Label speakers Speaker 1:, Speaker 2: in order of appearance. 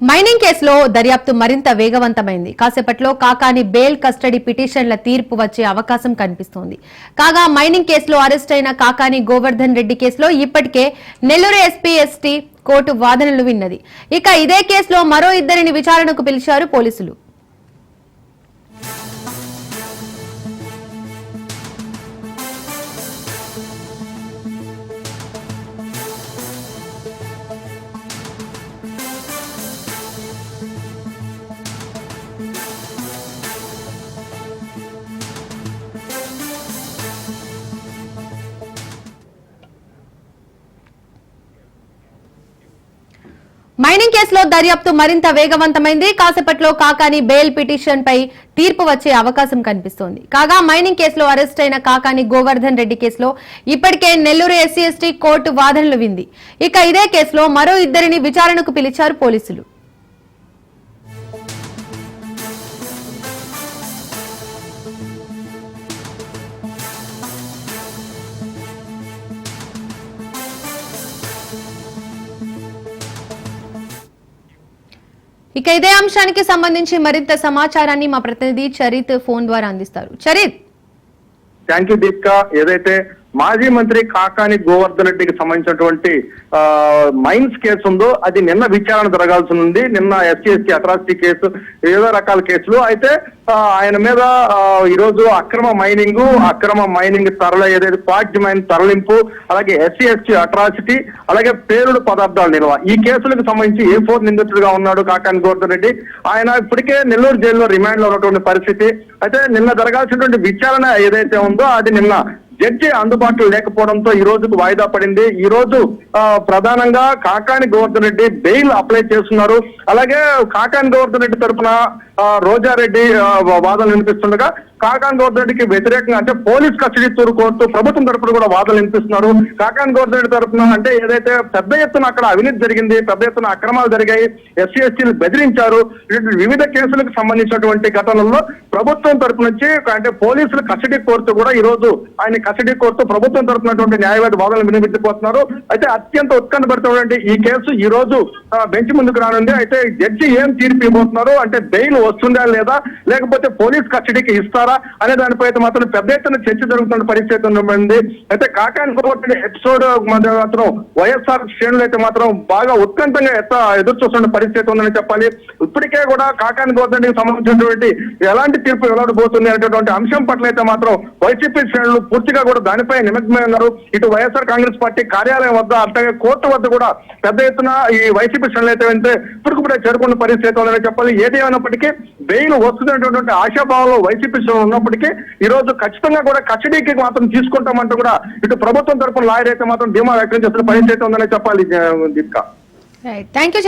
Speaker 1: Mining కేసులో దర్యాప్తు మరింత వేగవంతమైంది. కాసేపట్లో కాకాని బెయిల్ కస్టడీ పిటిషన్ల తీర్పు వచ్చే అవకాశం కనిపిస్తోంది. కాగా మైనింగ్ కేసులో అరెస్ట్ అయిన కాకాని గోవర్ధన్ రెడ్డి కేసులో ఇప్పటికే నెల్లూరు ఎస్పీ ఎస్టీ కోర్టు వాదనలు విన్నది. ఇక ఇదే కేసులో మరో ఇద్దరిని విచారణకు పిలిచారు పోలీసులు. మైనింగ్ కేసులో దర్యాప్తు మరింత వేగవంతమైంది. కాసేపట్లో కాకాని బెయిల్ పిటిషన్ పై తీర్పు వచ్చే అవకాశం కనిపిస్తోంది. కాగా మైనింగ్ కేసులో అరెస్ట్ అయిన కాకాని గోవర్ధన్ రెడ్డి కేసులో ఇప్పటికే నెల్లూరు ఎస్సీ ఎస్టీ కోర్టు వాదనలు వింది. ఇక ఇదే కేసులో మరో ఇద్దరిని విచారణకు పిలిచారు పోలీసులు. ఇక ఇదే అంశానికి సంబంధించి మరింత సమాచారాన్ని మా ప్రతినిధి చరిత్ ఫోన్ ద్వారా అందిస్తారు. చరిత్!
Speaker 2: థ్యాంక్ యూ దీపిక ఏదైతే మాజీ మంత్రి కాకాని గోవర్ధన్ రెడ్డికి సంబంధించినటువంటి ఆ, మైన్స్ కేసు ఉందో అది నిన్న విచారణ జరగాల్సి ఉంది నిన్న ఎస్సీ ఎస్టీ అట్రాసిటీ కేసు ఏదో రకాల కేసులు. అయితే ఆయన మీద ఈరోజు అక్రమ మైనింగ్ అక్రమ మైనింగ్ తరల ఏదైతే పాడ్జ్ మైన్ తరలింపు అలాగే ఎస్సీ ఎస్టీ అట్రాసిటీ అలాగే పేరుడు పదార్థాల నిల్వ. ఈ కేసులకు సంబంధించి ఏ ఫోర్ నిందితుడిగా ఉన్నాడు కాకాని గోవర్ధన్ రెడ్డి? ఆయన ఇప్పటికే నెల్లూరు జైల్లో రిమాండ్లో ఉన్నటువంటి పరిస్థితి. అయితే నిన్న జరగాల్సినటువంటి విచారణ ఏదైతే ఉందో అది నిన్న జడ్జి అందుబాటులో లేకపోవడంతో ఈ రోజుకు వాయిదా పడింది. ఈ రోజు ఆ, ప్రధానంగా కాకాని గోవర్ధన్ రెడ్డి బెయిల్ అప్లై చేస్తున్నారు. అలాగే కాకాని గోవర్ధన్ రెడ్డి తరఫున రోజారెడ్డి వాదనలు వినిపిస్తుండగా కాకాని గోవర్ధన్ రెడ్డికి వ్యతిరేకంగా అంటే పోలీస్ కస్టడీ తూరు కోర్టు ప్రభుత్వం తరఫున కూడా వాదనలు వినిపిస్తున్నారు. కాకాని గోవర్ధన్ రెడ్డి తరఫున అంటే ఏదైతే పెద్ద ఎత్తున అక్కడ అవినీతి జరిగింది పెద్ద ఎత్తున అక్రమాలు జరిగాయి ఎస్సీ ఎస్టీలు బెదిరించారు వివిధ కేసులకు సంబంధించినటువంటి ఘటనల్లో ప్రభుత్వం తరపు నుంచి అంటే పోలీసులు కస్టడీ కోర్టు కూడా ఈ రోజు ఆయన కస్టడీ కోర్టు ప్రభుత్వం తరపునటువంటి న్యాయవాది వాదనలు వినిపించబోతున్నారు అయితే అత్యంత ఉత్కంఠపడుతున్నటువంటి ఈ కేసు ఈ రోజు బెంచ్ ముందుకు రానుంది. అయితే జడ్జి ఏం తీర్పు ఇవ్వబోతున్నారు? అంటే బెయిల్ వస్తుందా లేదా? లేకపోతే పోలీస్ కస్టడీకి ఇస్తారా? అనే దానిపై అయితే మాత్రం పెద్ద ఎత్తున చర్చ జరుగుతున్న పరిస్థితి ఉంది. అయితే కాకాని గోవర్ధన్ ఎపిసోడ్ మధ్య మాత్రం వైఎస్ఆర్ శ్రేణులు అయితే మాత్రం బాగా ఉత్కంఠంగా ఎత్త ఎదురు చూస్తున్న పరిస్థితి ఉందని చెప్పాలి. ఇప్పటికే కూడా కాకాని గోదండికి సంబంధించినటువంటి ఎలాంటి తీర్పు వెల్లడబోతుంది అనేటటువంటి అంశం పట్ల అయితే మాత్రం వైసీపీ శ్రేణులు పూర్తిగా కూడా దానిపై నిమగ్నమై ఉన్నారు ఇటు వైఎస్ఆర్ కాంగ్రెస్ పార్టీ కార్యాలయం వద్ద అట్లాగే కోర్టు వద్ద కూడా పెద్ద ఎత్తున ఈ వైసీపీ శ్రేణులు అయితే వెళ్తే ఇప్పటికిప్పుడే చేరుకున్న పరిస్థితి ఉందని చెప్పాలి. ఏది బెయిల్ వస్తుందనేటటువంటి ఆశాభావంలో వైసీపీ శ్రేణులు ఉన్నప్పటికీ ఈ రోజు ఖచ్చితంగా కూడా కస్టడీకి మాత్రం తీసుకుంటామంటూ కూడా ఇటు ప్రభుత్వం తరపున లాయర్ అయితే మాత్రం ధీమా వ్యక్తం చేస్తున్న పరిస్థితి ఉందని చెప్పాలి దీపిక.
Speaker 1: Thank you